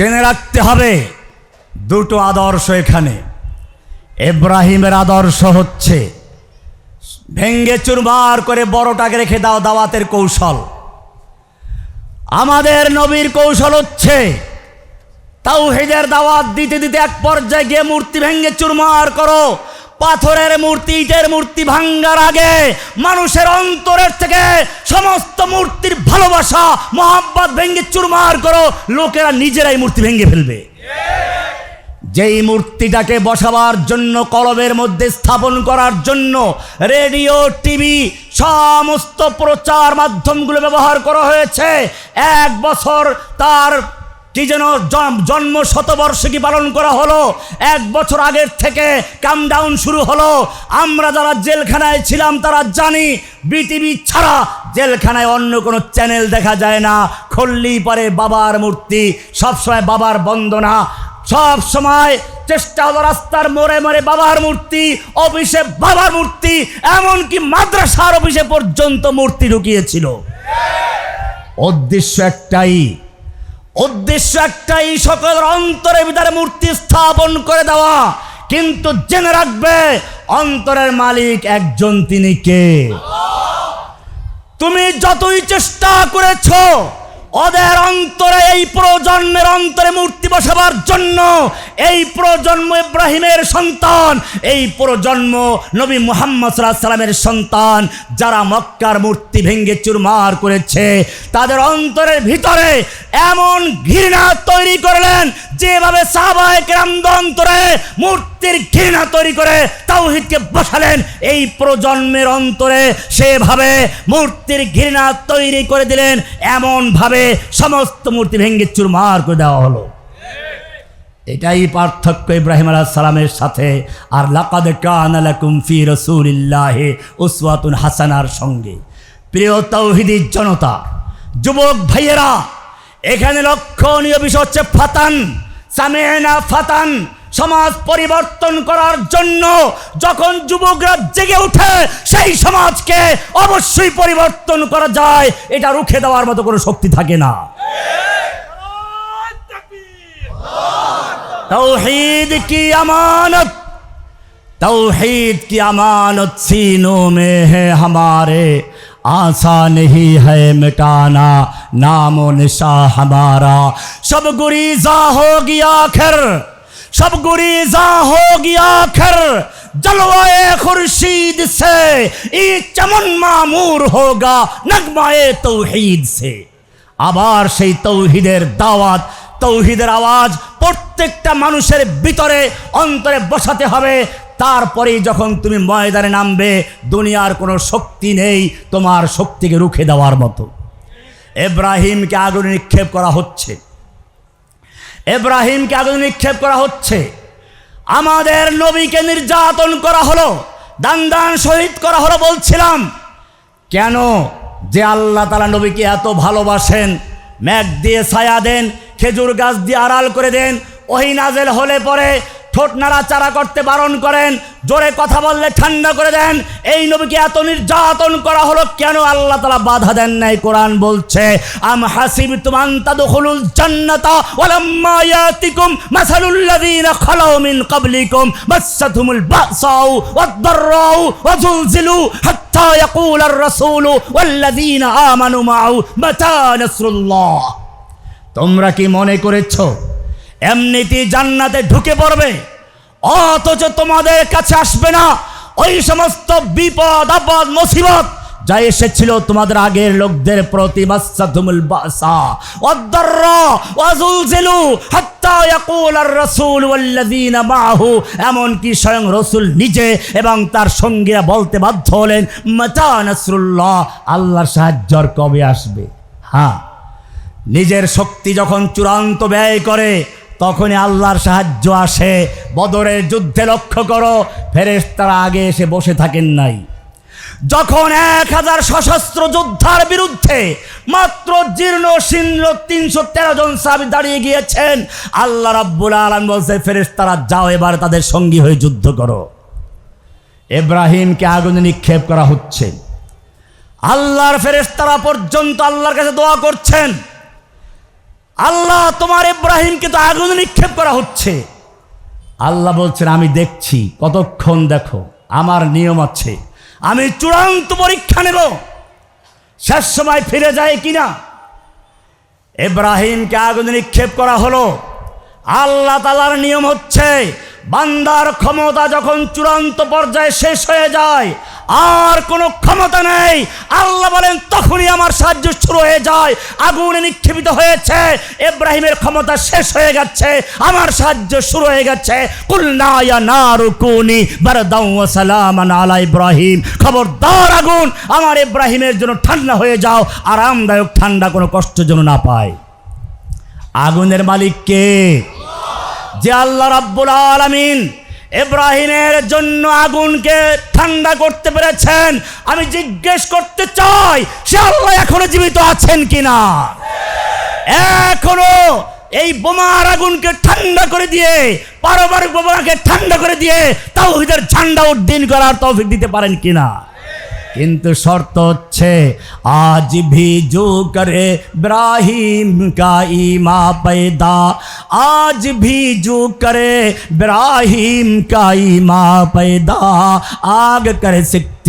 জেনে রাখতে হবে, দুটো আদর্শ এখানে। এব্রাহিমের আদর্শ হচ্ছে, ভেঙ্গে চুরমার করে বড়টাকে রেখে দাও দাওয়াতের কৌশল। আমাদের নবীর কৌশল হচ্ছে তাও হেজের দাওয়াত দিতে দিতে এক পর্যায়ে গিয়ে মূর্তি ভেঙ্গে চুরমার করো পাথরের মূর্তি, ইটের মূর্তি ভাঙ্গার আগে মানুষের অন্তরের থেকে সমস্ত মূর্তির ভালোবাসা, মোহাব্বত ভেঙ্গে চুরমার করো, লোকেরা নিজেরাই মূর্তি ভেঙ্গে ফেলবে। যেই মূর্তিটাকে বসাবার জন্য কলবের মধ্যে স্থাপন করার জন্য রেডিও, টিভি, সমস্ত প্রচার মাধ্যমগুলো ব্যবহার করা হয়েছে, এক বছর তার কি যেন জন- জন্ম শতবর্ষিকী পালন করা হলো? এক বছর আগের থেকে কামডাউন শুরু হলো। আমরা যারা জেলখানায় ছিলাম, তারা জানি বিটিভি ছাড়া জেলখানায় অন্য কোনো চ্যানেল দেখা যায় না। খল্লি পারে বাবার মূর্তি, সবসময় বাবার বন্দনা। সব সময় চেষ্টা হলো রাস্তার মোড়ে মোড়ে বাবার মূর্তি, অফিসে বাবার মূর্তি, এমনকি মাদ্রাসার অফিসে পর্যন্ত মূর্তি ঢুকিয়েছিল। উদ্দেশ্য একটাই উদ্দেশ্য একটাই, সকলের অন্তরের ভিতরে মূর্তি স্থাপন করে দেওয়া। কিন্তু জেনে রাখবে, অন্তরের মালিক একজন তিনি কে? তুমি যতই চেষ্টা করেছ ওদের অন্তরে, এই প্রজন্মের অন্তরে মূর্তি বসাবার জন্য এই প্রজন্ম ইব্রাহিমের সন্তান, এই প্রজন্ম নবী মোহাম্মদ সাল্লামের সন্তান যারা মক্কার মূর্তি ভেঙ্গে চুরমার করেছে, তাদের অন্তরের ভিতরে এমন ঘৃণা তৈরি করলেন যেভাবে সাহাবায় কেরামদ অন্তরে ঘৃণা তৈরি করে তাওহিদকে বসালেন। এই প্রজন্মের অন্তরে সেভাবে মূর্তির ঘৃণা তৈরি করে দিলেন। এমনভাবে সমস্ত মূর্তি ভেঙ্গে চুরমার করে দেওয়া হলো। এটাই পার্থক্য ইব্রাহিম আলাহ সালামের সাথে। আর লাকাদ কান লাকুম ফি রসুলিল্লাহে উসওয়াতুন হাসানার সঙ্গে। প্রিয় তৌহিদি জনতা, যুবক ভাইয়েরা, এখানে লক্ষণীয় বিষয় হচ্ছে ফাতান, সামেনা ফাতান। সমাজ পরিবর্তন করার জন্য যখন যুবকরা জেগে ওঠে সেই সমাজকে অবশ্যই পরিবর্তন করা যায় এটা রুখে দেওয়ার মতো কোনো শক্তি থাকে না तौहीद की अमानत तौहीद की अमानत सीनों में है हमारे आशा नहीं है मिटाना नामो निशा हमारा सब गुरीजा हो गया आखिर सब गुरीजा हो गया आखिर जलवाए खुर्शीद से ये चमन मामूर होगा नगमाए तौहीद से আবার সেই তৌহিদের দাওয়াত তৌহিদের আওয়াজ প্রত্যেকটা মানুষের ভিতরে অন্তরে বসাতে হবে তারপরেই যখন তুমি ময়দানে নামবে দুনিয়ার কোনো শক্তি নেই তোমার শক্তিকে রুখে দেওয়ার মতো এব্রাহিমকে আগুনে নিক্ষেপ করা হচ্ছে এব্রাহিমকে আগুন নিক্ষেপ করা হচ্ছে? আমাদের নবীকে নির্যাতন করা হলো দান দান শহীদ করা হলো বলছিলাম। কেন যে আল্লাহ তালা নবীকে এত ভালোবাসেন? ম্যাগ দিয়ে ছায়া দেন, খেজুর গাছ দিয়ে আড়াল করে দেন, ওহি নাজেল হলে পরে ঠোঁট নাড়াচাড়া করতে বারণ করেন, জোরে কথা বললে ঠান্ডা করে দেন। এই নবীকে এত নির্যাতন করা হলো কেন? আল্লাহ তালা বাধা দেন নাই, কোরআন বলছে, আম হাসিব তুমান তাদখুলুল জান্নাতা ওয়ালাম্মা ইয়াতিকুম মাসালুল্লাযীনা খালাউ মিন ক্বাবলিকুম মাসসাতুমুল বাসাউ ওয়াদ-দাররাউ ওয়াজুলজিলু হাত্তা ইয়াকুলার রাসূলু ওয়াল্লাযীনা আমানু মাআহু মাতা নাসরুল্লাহ। তোমরা কি মনে করেছ এমনিতেই জান্নাতে ঢুকে পড়বে। অথচ তোমাদের কাছে আসবে না। ওই সমস্ত বিপদ, আপদ, মুসিবত যা এসেছিল তোমাদের আগের লোকদের প্রতি। মাসাতুমুল বাসা। ওয়াদ-দারর ওয়াজুলজিলু হাত্তা ইয়াকুল আর-রাসূল ওয়াল্লাযীনা মাআহু। এমনকি স্বয়ং রসুল নিজে এবং তার সঙ্গীরা বলতে বাধ্য হলেন, মাতা আল্লাহর সাহায্য কবে আসবে? হ্যাঁ নিজের শক্তি যখন চূড়ান্ত ব্যয় করে তখনই আল্লাহর সাহায্য আসে। বদরের যুদ্ধে লক্ষ্য করো, ফেরেশতারা আগে এসে বসে থাকেন নাই। যখন এক হাজার সশস্ত্র যোদ্ধার বিরুদ্ধে মাত্র জীর্ণ শীর্ণ তিনশো তেরো জন সাবি দাঁড়িয়ে গিয়েছেন, আল্লাহ রাব্বুল আলম বলছে, ফেরেশতারা যাও, এবার তাদের সঙ্গী হয়ে যুদ্ধ করো। এব্রাহিমকে আগুনে নিক্ষেপ করা হচ্ছে। আল্লাহর ফেরেশতারা পর্যন্ত আল্লাহর কাছে দোয়া করছেন। আল্লাহ তোমার ইব্রাহিমকে তো আগুন নিক্ষেপ করা হচ্ছে। আল্লাহ বলছেন, আমি দেখছি, কতক্ষণ দেখো, আমার নিয়ম আছে। আমি চূড়ান্ত পরীক্ষা নেব। শেষ সময় ফিরে যায় কিনা? ইব্রাহিমকে আগুন নিক্ষেপ করা হলো। আল্লাহ তালার নিয়ম হচ্ছে বান্দার ক্ষমতা যখন চূড়ান্ত পর্যায়ে শেষ হয়ে যায়, আর কোনো ক্ষমতা নেই। আল্লাহ বলেন, তখনই আমার সাহায্য শুরু হয়ে যায়। আগুনে নিক্ষেপিত হয়েছে ইব্রাহিমের ক্ষমতা শেষ হয়ে গেছে, আমার সাহায্য শুরু হয়ে গেছে। কুলনায়া নারুকুনি সালামান ইব্রাহিম। খবরদার আগুন, আমার ইব্রাহিমের জন্য ঠান্ডা হয়ে যাও, আরামদায়ক ঠান্ডা কোনো কষ্ট যেন না পায়। আগুনের মালিক কে? যে আল্লাহ রাব্বুল আলামিন ইব্রাহিমের জন্য আগুনকে ঠান্ডা করতে পেরেছেন, আমি জিজ্ঞেস করতে চাই, সে আল্লাহ এখনও জীবিত আছেন কিনা? এখনও এই বোমার আগুনকে ঠান্ডা করে দিয়ে, পারমাণবিক বোমাকে ঠান্ডা করে দিয়ে তাও ঝান্ডা উদ্দিন করার তৌফিক দিতে পারেন কিনা? কিন্তু শর্ত হচ্ছে আজ ভি জো করে ইব্রাহিম কা ইমা पैदा आज भी जो करे इब्राहिम का ईमा पैदा आग कर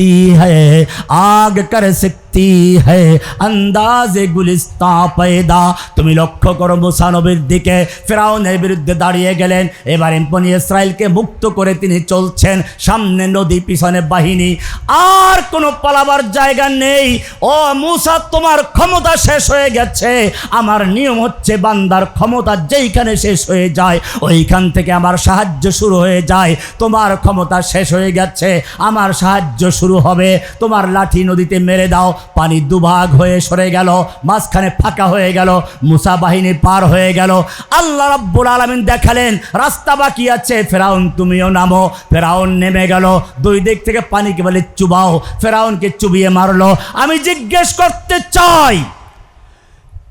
सकती है आग कर सकती है अंदाजे गुलिस्ता पैदा তুমি লক্ষ্য করো মুসা নবীর দিকে ফেরাউনের বিরুদ্ধে দাঁড়িয়ে গেলেন এবার বনি ইসরায়েলকে মুক্ত করে তিনি চলছেন সামনে নদী পিছনে বাহিনী আর কোনো পালাবার জায়গা নেই ও মুসা তোমার ক্ষমতা শেষ হয়ে গেছে আমার নিয়ম হচ্ছে বান্দার ক্ষমতা যেইখানে শেষ হয়ে যায় ওইখান থেকে আমার সাহায্য শুরু হয়ে যায় তোমার ক্ষমতা শেষ হয়ে গেছে আমার সাহায্য শুরু হবে। তোমার লাঠি নদীতে মেরে দাও। পানি দুভাগ হয়ে সরে গেল, মাঝখানে ফাঁকা হয়ে গেল, মুসা বাহিনী পার হয়ে গেল। আল্লাহ রাব্বুল আলামিন দেখালেন, রাস্তা বাকি আছে। ফেরাউন তুমিও নামো। ফেরাউন নেমে গেল। দুই দিক থেকে পানিকে বলে, চুবাও। ফেরাউনকে চুবিয়ে মারলো। আমি জিজ্ঞেস করতে চাই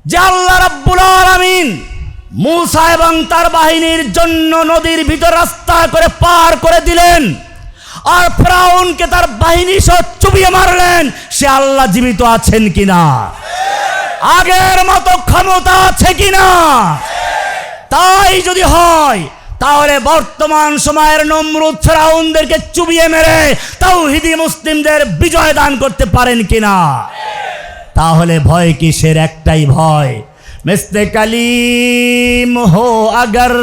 যে আল্লাহ রাব্বুল আলামিন মুসা এবং তার বাহিনীর জন্য নদীর ভিতর রাস্তা করে পার করে দিলেন। আর ফ্রাউনকে তার বাহিনী সহ চুবিয়ে মারলেন, সে আল্লাহ জীবিত আছেন কিনা? আগের মতো ক্ষমতা আছে কিনা? তাই যদি হয়, তাহলে বর্তমান সময়ের নমরুদ ফ্রাউনদেরকে চুবিয়ে মেরে তাও হিদি মুসলিমদের বিজয় দান করতে পারেন কিনা? তাহলে ভয় কিসের? একটাই ভয়। মিসলে কালিম হো আগর,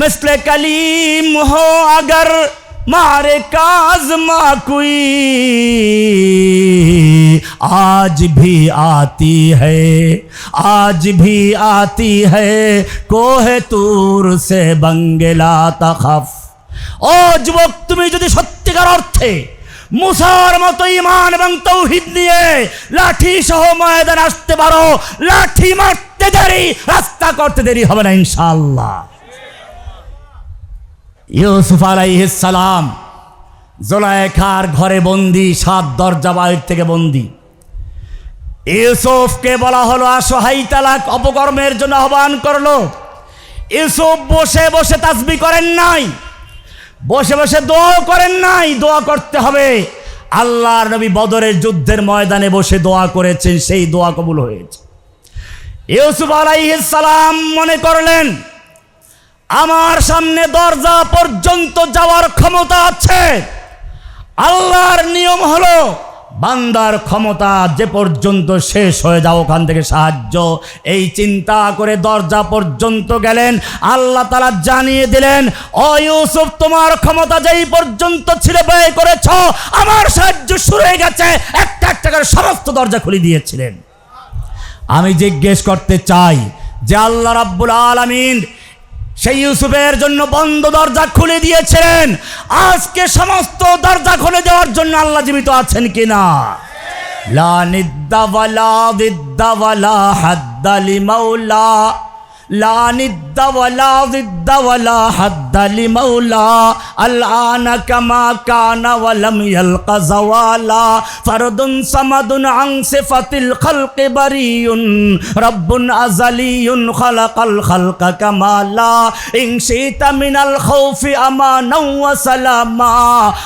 মিসলে কালিম হো আগর अगर मारे काजमा कोई आज भी आती है आज भी आती है कोह तूर से बंगला तखफ ও যুবক তুমি যদি সত্যিকার অর্থে মুসার মতো ইমান এবং তৌহিদ নিয়ে লাঠি সহ ময়দান আসতে পারো লাঠি মারতে দেরি রাস্তা করতে দেরি হবে না ইনশাআল্লাহ ইউসুফ সালাম জোলাইখার ঘরে বন্দি, সাত দরজা বাইর থেকে বন্দি। ইউসুফকে বলা হলো, আসো, হাই তালাক, অপকর্মের জন্য আহ্বান করল। ইউসুফ বসে বসে তাসবি করেন নাই, বসে বসে দোয়া করেন নাই, দোয়া করতে হবে। আল্লাহর নবী বদরের যুদ্ধের ময়দানে বসে দোয়া করেছেন, সেই দোয়া কবুল হয়েছে। ইউসুফ আলাইহিস সালাম মনে করলেন আমার সামনে দরজা পর্যন্ত যাওয়ার ক্ষমতা আছে। আল্লাহর নিয়ম হলো, বান্দার ক্ষমতা যে পর্যন্ত শেষ হয়ে যাও ওখান থেকে সাহায্য। এই চিন্তা করে দরজা পর্যন্ত গেলেন, আল্লাহ তালা জানিয়ে দিলেন, ও ইউসুফ, তোমার ক্ষমতা যেই পর্যন্ত ছিল ব্যয় করেছ, আমার সাহায্য শুরু হয়ে গেছে। একটা একটা করে সমস্ত দরজা খুলে দিয়েছিলেন। আমি জিজ্ঞেস করতে চাই যে আল্লাহ রাব্বুল আলামিন সেই ইউসুফের জন্য বন্ধ দরজা খুলে দিয়েছিলেন। আজকে সমস্ত দরজা খুলে দেওয়ার জন্য আল্লাহ জীবিত আছেন কিনা? লা নিদ্দাওয়ালা বিদ্যাওয়ালা হাদ্দালি মাওলা। لا ند ولا ضد ولا حد لمولى الآن كما كان ولم يلق زوالا. فرد صمد عن صفة الخلق بريء رب أزلي خلق الخلق كمالا. إن شئت من الخوف أمانا وسلاما.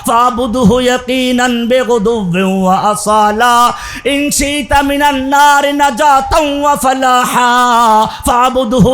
فاعبده يقينا بغدو وأصالا. إن شئت من النار نجاة وفلاحا. فاعبده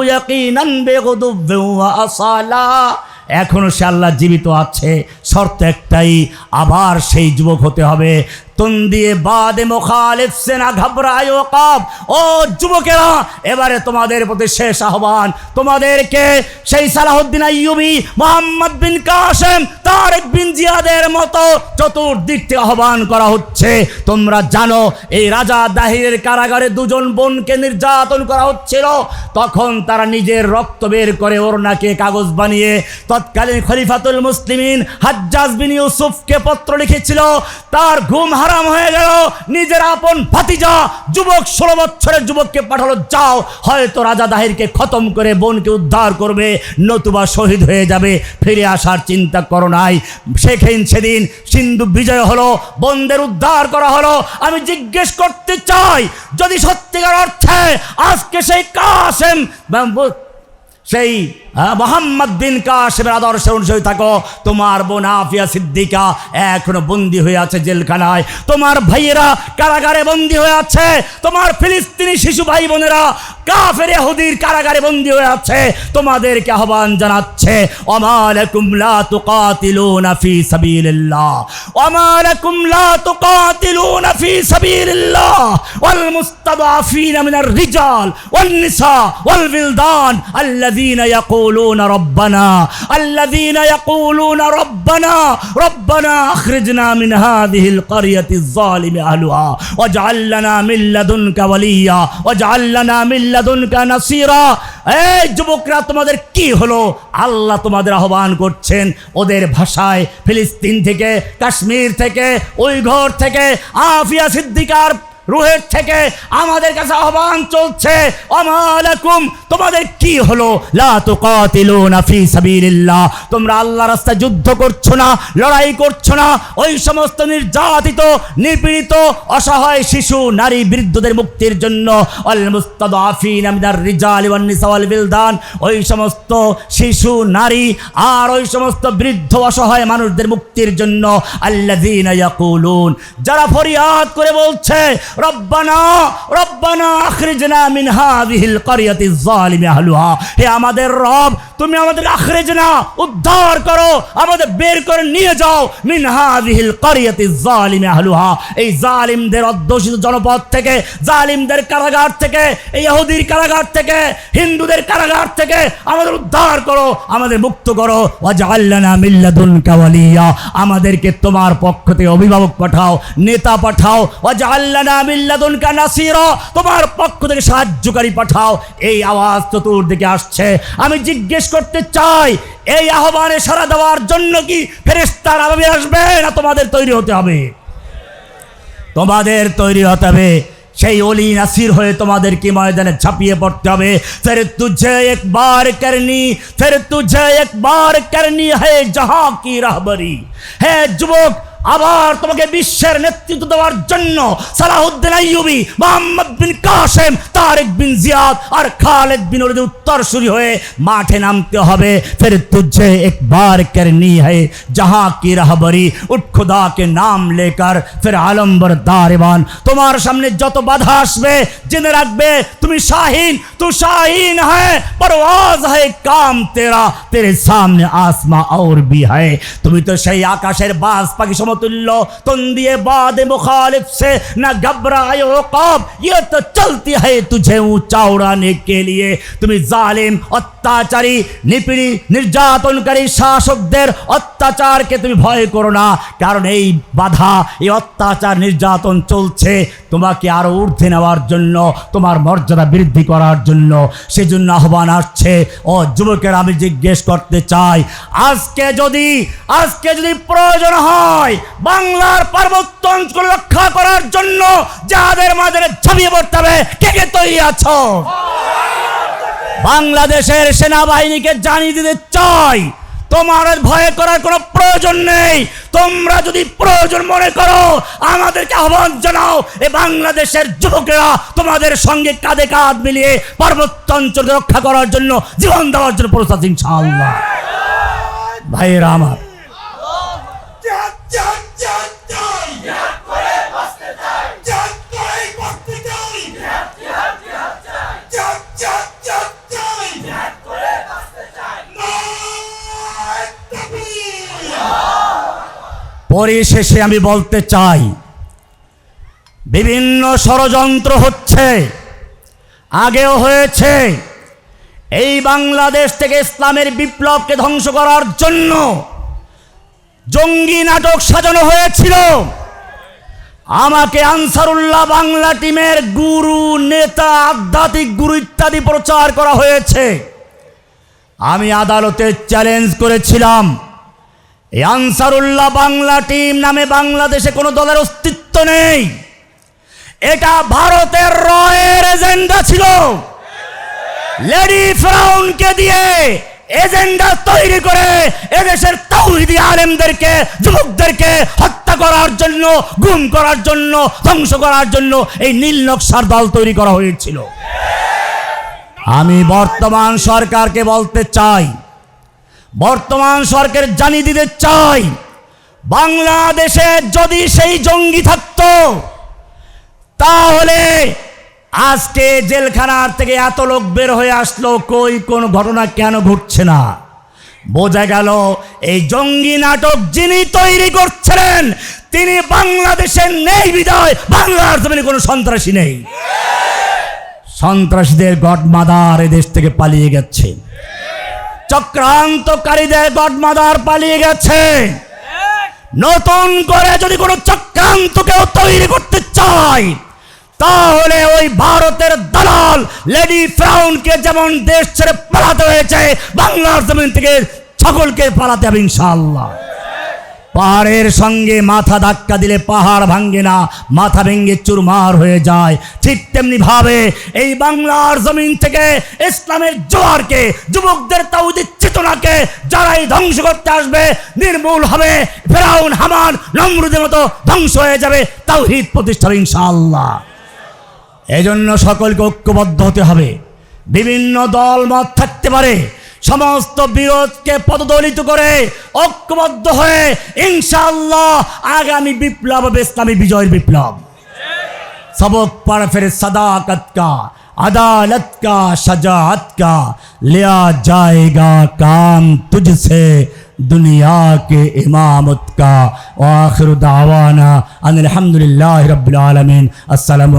এখনও সে আল্লাহ জীবিত আছে। শর্ত একটাই আবার সেই যুবক হতে হবে। তুন দিয়ে বাদে মোখালেফ সেনা ঘাবড়ায় ও কাব ও যুবকেরা, এবারে তোমাদের প্রতি শেষ আহ্বান। তোমাদেরকে সেই সালাহুদ্দিন আইয়ুবি, মোহাম্মদ বিন কাসেম, তারেক বিন জিয়াদের মতো চতুর্দিক থেকে আহ্বান করা হচ্ছে। তোমরা জানো, এই রাজা দাহিরের কারাগারে দুজন বোনকে নির্যাতন করা হচ্ছিল। তখন তারা নিজের রক্ত বের করে ওরনাকে কাগজ বানিয়ে তৎকালীন খলিফাতুল মুসলিমিন হাজ্জাজ বিন ইউসুফকে পত্র লিখেছিল। তার ঘুম হারাম হয়ে গেল। নিজের আপন ভাতিজা, যুবক, ষোলো বছরের যুবককে পাঠালো, যাও, হয়তো রাজা দাহিরকে খতম করে বোনকে উদ্ধার করবে, নতুবা শহীদ হয়ে যাবে, ফিরে আসার চিন্তা করো নাই। সেখান সেদিন সিন্ধু বিজয় হলো, বন্দের উদ্ধার করা হলো। আমি জিজ্ঞেস করতে চাই, যদি সত্যিকার অর্থে আজকে সেই কাসেম সেই হ্যাঁ, মোহাম্মদ বিন কাশেমের আদর্শ অনুসরী থাকো। তোমার বোন আফিয়া সিদ্দিকা এখনও বন্দি হয়ে আছে জেলখানায়। তোমার ভাইয়েরা কারাগারে বন্দি হয়ে আছে। তোমার ফিলিস্তিনি শিশু ভাই বোনেরা কাফের হুদির কারাগারে বন্দি হয়ে আছে। তোমাদেরকে আহ্বান জানাচ্ছে অমাল কুমলা তুকাতিলুনা ফি সাবিলিল্লাহ। অমাল কুমলা তুকাতিলুনা ফি সাবিলিল্লাহ। ওয়াল মুস্তাদাফিনা মিনার রিজাল ওয়ান নিসা ওয়াল বিলদান আল্লাযীনা ইয়াকু يقولون ربنا الذين يقولون ربنا ربنا اخرجنا من هذه القرية الظالم أهلها واجعل لنا من لدنك وليا واجعل لنا من لدنك نصيرا এই যুবকরা তোমাদের কি হলো আল্লাহ তোমাদের আহ্বান করছেন ওদের ভাষায় ফিলিস্তিন থেকে কাশ্মীর থেকে ওই ঘর থেকে আফিয়া সিদ্দিকার রুহের থেকে আমাদের কাছে আহ্বান চলছে আমালাকুম তোমাদের কি হলো? লা তুকাতিলুনা ফি সাবিলিল্লাহ, তোমরা আল্লাহ রাস্তায় যুদ্ধ করছ না, লড়াই করছ না, ওই সমস্ত নির্যাতিত, নিপীড়িত, অসহায় শিশু, নারী বৃদ্ধদের মুক্তির জন্য, অল মুস্তাদাফিন মিনার রিজাল নিসা বিলদান, ওই সমস্ত শিশু, নারী, আর ওই সমস্ত বৃদ্ধ, অসহায় মানুষদের মুক্তির জন্য, আল্লাযীনা ইয়াকুলুন। যারা ফরিয়াদ করে বলছে রব্বানা রব্বানা আখরিজনা মিন হাযিহিল ক্বরিয়াতিজ জালিমি আহলুহা। হে আমাদের রব তুমি আমাদের আখরিজনা উদ্ধার করো, আমাদের বের করে নিয়ে যাও। মিন হাযিহিল ক্বরিয়াতি যালিমি আহলুহা। এই জালিমদের অধ্যুষিত জনপদ থেকে জালিমদের কারাগার থেকে, এই ইহুদির কারাগার থেকে, হিন্দুদের কারাগার থেকে আমাদের উদ্ধার করো, আমাদের মুক্ত করো। ওয়াজআলনা মিন লাদুনকা ওয়ালিয়া। আমাদেরকে তোমার পক্ষ থেকে অভিভাবক পাঠাও, নেতা পাঠাও। ওয়াজআলনা মিন লাদুনকা নাসীরা। তোমার পক্ষ থেকে সাহায্যকারী পাঠাও। এই আওয়াজ চতুর্দিকে আসছে। আমি জিজ্ঞেস করতে চাই, এই আহ্বানে সাড়া দেওয়ার জন্য কি ফেরেশতার আবে আসবে না তোমাদের তৈরি হতে হবে? তোমাদের তৈরি হতে হবে। সেই অলি নাসির হয়ে তোমাদেরকে ময়দানে ঝাঁপিয়ে পড়তে হবে। ফের তুঝে একবার করনি, ফের তুঝে একবার করনি, হে জাহা কি রাহবরি, হে যুবক আবার তোমাকে বিশ্বের নেতৃত্ব দেওয়ার জন্য সালাহুদ্দিন আইয়ুবি, মোহাম্মদ বিন কাসেম, তারেক বিন জিয়াদ আর খালেদ বিন ওলিদের উত্তরসূরি হয়ে মাঠে নামতে হবে। ফের তুঝে একবার করনি হ্যায় জাহাঁ কি রাহবরি, উঠ খুদাকে নাম লেকার ফের আলম্বর দারেবান। তোমার সামনে যত বাধা আসবে, জেনে রাখবে, তুমি শাহীন, তু শাহীন হ্যায় পরওয়াজ হ্যায় কাম তেরা, তেরে সামনে আসমা আর ভি হ্যায় তুমি তো সেই আকাশের বাস পাখি সম সমতুল্য তুন দিয়ে বাদে মুখালিফ से न घबराए हो कब ये तो चलती है तुझे ऊंचा उड़ाने के लिए তুমি জালিম অত্যাচারী নিপীড়ি নির্যাতনকারী শাসকদের অত্যাচারকে তুমি ভয় করো না কারণ এই বাধা এই অত্যাচার নির্যাতন চলছে তোমাকে আরো ঊর্ধ্বে নেওয়ার জন্য তোমার মর্যাদা বৃদ্ধি করার জন্য সেজন্য আহ্বান আসছে ও যুবকের আমি জিজ্ঞেস করতে চাই আজকে যদি আজকে যদি প্রয়োজন হয় বাংলার পার্বত্য অঞ্চল রক্ষা করার জন্য যাদের মাঝে ঝাঁপিয়ে পড়তে হবে। কে কে তৈরি আছো? বাংলাদেশের সেনাবাহিনীকে জানিয়ে দিতে চাই, তোমার ভয় করার কোনো প্রয়োজন নেই। তোমরা যদি প্রয়োজন মনে করো, আমাদেরকে আহ্বান জানাও, এ বাংলাদেশের যুবকেরা তোমাদের সঙ্গে কাঁধে কাঁধ মিলিয়ে পার্বত্য অঞ্চলকে রক্ষা করার জন্য জীবন দেওয়ার জন্য প্রস্তাব ইনশাআল্লাহ। ভাইয়েরা আমার পরিশেষে আমি বলতে চাই, বিভিন্ন ষড়যন্ত্র হচ্ছে, আগেও হয়েছে, এই বাংলাদেশ থেকে ইসলামের বিপ্লবকে ধ্বংস করার জন্য জঙ্গি নাটক সাজানো হয়েছিল। আমাকে আনসারুল্লাহ বাংলা টিমের গুরু, নেতা, আধ্যাত্মিক গুরু ইত্যাদি প্রচার করা হয়েছে। আমি আদালতে চ্যালেঞ্জ করেছিলাম। এই আনসারুল্লাহ বাংলা টিম নামে বাংলাদেশে কোনো দলের অস্তিত্ব নেই। এটা ভারতের রয়ের এজেন্ডা ছিল। লেডি ফ্রাউনকে দিয়ে এজেন্ডা তৈরি করে এদেশের তৌহিদি আলেমদেরকে, যুবকদেরকে হত্যা করার জন্য, গুম করার জন্য, ধ্বংস করার জন্য এই নীল নকশার দল তৈরি করা হয়েছিল। আমি বর্তমান সরকারকে বলতে চাই, বর্তমান সরকার জানিয়ে দিতে চাই, বাংলাদেশে যদি সেই জঙ্গি থাকতো, তাহলে আজকে জেলখানার থেকে এত লোক বের হয়ে আসলো, কই কোন ঘটনা কেন ঘটছে না? বোঝা গেল এই জঙ্গি নাটক যিনি তৈরি করছিলেন, তিনি বাংলাদেশের নেই বিদায়, বাংলার জমিনে কোনো সন্ত্রাসী নেই। সন্ত্রাসীদের গডমাদার এদেশ থেকে পালিয়ে গেছে। চক্রান্তকারীদের গডমাদার পালিয়ে গেছে। নতুন করে যদি কোনো চক্রান্ত কেউ তৈরি করতে চায় তাহলে ওই ভারতের দালাল লেডি ফ্রাউনকে যেমন দেশ ছেড়ে পালাতে হয়েছে, বাংলার জমিন থেকে সকলকে পালাতে হবে ইনশাল্লাহ পাহাড়ের সঙ্গে মাথা ধাক্কা দিলে পাহাড় ভাঙ্গে না, মাথা ভেঙ্গে চুরমার হয়ে যায়। ঠিক তেমনি ভাবে এই বাংলার জমিন থেকে ইসলামের জোয়ারকে, যুবকদের তাউদের চেতনাকে যারাই ধ্বংস করতে আসবে, নির্মূল হবে, ফেরাউন, হামান, নমরুদের মতো ধ্বংস হয়ে যাবে তাও তাওহিদ প্রতিষ্ঠা হবে ইনশাআল্লাহ। এজন্য সকলকে ঐক্যবদ্ধ হতে হবে। বিভিন্ন দল, মত থাকতে পারে। সমস্ত বিরোধকে পদদলিত করে ঐক্যবদ্ধ হয়ে ইনশাআল্লাহ আগামী বিপ্লব হবে ইসলামী বিজয়ের বিপ্লব। সবক পার ফের সাদাকত কা, আদালত কা, সাজাত কা, লিয়া জায়গা কাম তুঝসে। दुनिया के इमामत का आखिर दावाना अनिल हम्दुलिल्लाहि रब्बिल आलमीन अस्सलामु